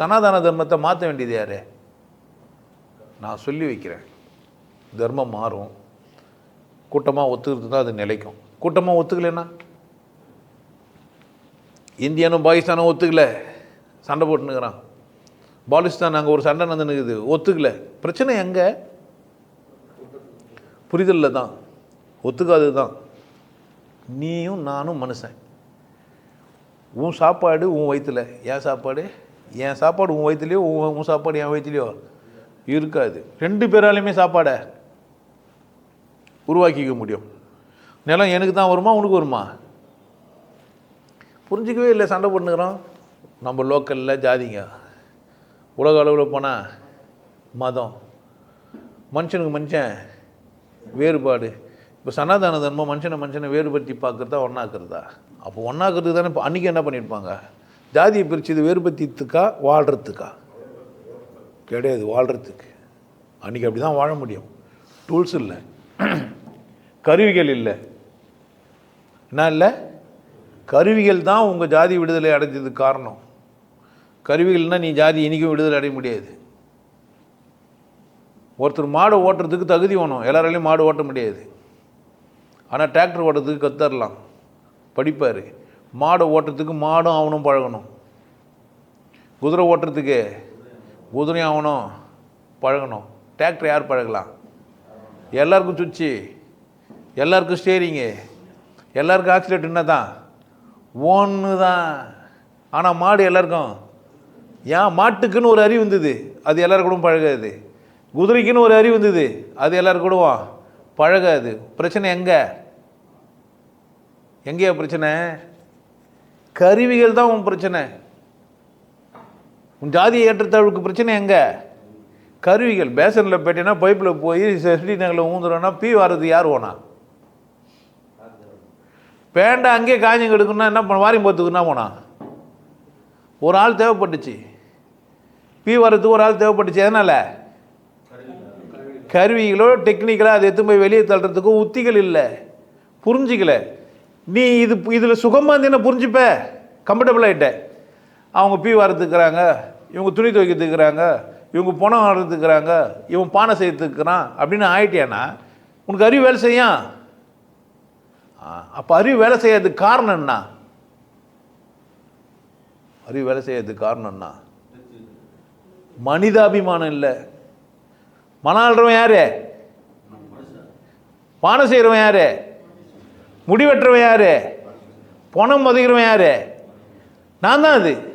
சனாதன தர்மத்தை மாற்ற வேண்டியது யார்? நான் சொல்லி வைக்கிறேன். தர்மம் மாறும். கூட்டமாக ஒத்துக்கிறது தான் அது நிலைக்கும். கூட்டமாக ஒத்துக்கலைன்னா? இந்தியானும் பாகிஸ்தானும் ஒத்துக்கலை. சண்டை போட்டுனுக்குறான் பாலிஸ்தான் அங்கே ஒரு சண்டை நடந்துனுக்குது ஒத்துக்கலை. பிரச்சனை எங்கே? புரிதலில் தான். ஒத்துக்காதது தான். நீயும் நானும் மனுஷன். உன் சாப்பாடு உன் வயிற்றில் ஏன் சாப்பாடு? என் சாப்பாடு உன் வயிற்றுலையோ உன் உன் சாப்பாடு என் வயிற்றுலையோ இருக்காது. ரெண்டு பேராலையுமே சாப்பாடை உருவாக்கிக்க முடியும். நிலம் எனக்கு தான் வருமா உனக்கு வருமா? புரிஞ்சிக்கவே இல்லை சண்டை போட்டுக்கிறோம் நம்ம லோக்கலில் ஜாதிங்க. உலக அளவில் போனால் மதம். மனுஷனுக்கு மனுஷன் வேறுபாடு. இப்போ சனாதன தர்மம் மனுஷனை மனுஷனை வேறுபடுத்தி பார்க்குறதா ஒன்றாக்குறதா அப்போ ஒன்றாக்குறதுக்கு தானே இப்போ அன்றைக்கி என்ன பண்ணியிருப்பாங்க ஜாதியை பிரிச்சது வேறுபடுத்தித்துக்கா வாழ்கிறதுக்கா கிடையாது வாழ்கிறதுக்கு அன்றைக்கி அப்படி தான் வாழ முடியும். டூல்ஸ் இல்லை. கருவிகள் இல்லை. என்ன இல்லை? கருவிகள் தான் உங்கள் ஜாதி விடுதலை அடைஞ்சதுக்கு காரணம். கருவிகள்னா நீ ஜாதி இன்றைக்கும் விடுதலை அடைய முடியாது. ஒருத்தர் மாடு ஓட்டுறதுக்கு தகுதி வேணும். எல்லாராலையும் மாடு ஓட்ட முடியாது. ஆனால் டிராக்டர் ஓட்டுறதுக்கு கற்றுரலாம் படிப்பார். மாடு ஓட்டுறதுக்கு மாடும் அவனும் பழகணும். குதிரை ஓட்டுறதுக்கு குதிரையும் அவனும் பழகணும். டிராக்டர் யார் பழகலாம்? எல்லாருக்கும் சுவிட்சு எல்லாருக்கும் ஸ்டேரிங்கு எல்லாருக்கும் ஆக்சிலேட் என்ன தான் ஒன்று தான் ஆனால் மாடு எல்லாருக்கும் ஏன் மாட்டுக்குன்னு ஒரு அறிவு இருந்தது அது எல்லாரும் கூட பழகாது. குதிரைக்குன்னு ஒரு அறிவு இருந்தது அது எல்லாருக்கூடவும் பழகாது. பிரச்சனை எங்கே? எங்கேயா பிரச்சனை? கருவிகள் தான் உன் பிரச்சனை. உன் ஜாதி ஏற்றத்தாழ்வுக்கு பிரச்சனை எங்கே? கருவிகள். பேசனில் போயிட்டேன்னா பைப்பில் போய் செஸ்டி நகரில் ஊந்துறோன்னா பீ வர்றது யார் ஓனா? பேண்டை அங்கேயே காய்ஞ்சு எடுக்கணும்னா என்ன பண்ண வாரியம் போத்துக்கு போனா? ஒரு ஆள் தேவைப்பட்டுச்சு. பீ வர்றதுக்கு ஒரு ஆள் தேவைப்பட்டுச்சு. எதனால்? கருவிகளோ டெக்னிக்கலாக அதை எடுத்து போய் வெளியே தள்ளுறதுக்கோ உத்திகள் இல்லை. புரிஞ்சிக்கலை. நீ இது இதில் சுகமாக இருந்தீங்கன்னா புரிஞ்சுப்ப? கம்ஃபர்டபுள் ஆகிட்ட அவங்க பீ வரத்துக்குறாங்க இவங்க துணி துவைக்கிறதுக்குறாங்க இவங்க பணம் வர்றதுக்குறாங்க இவன் பானை செய்யறதுக்குறான் அப்படின்னு ஆயிட்டியானா உனக்கு அறிவு வேலை செய்யும் அப்போ அறிவு வேலை செய்யறதுக்கு காரணம் என்ன? அறிவு வேலை செய்யறதுக்கு காரணம் என்ன? மனிதாபிமானம் இல்லை. மன ஆள்றவன் யாரு? பானை செய்கிறவன் யாரு? முடி வெட்டுறவன் பணம் மதிக்கிறவன் யார்? நான் தான் அது.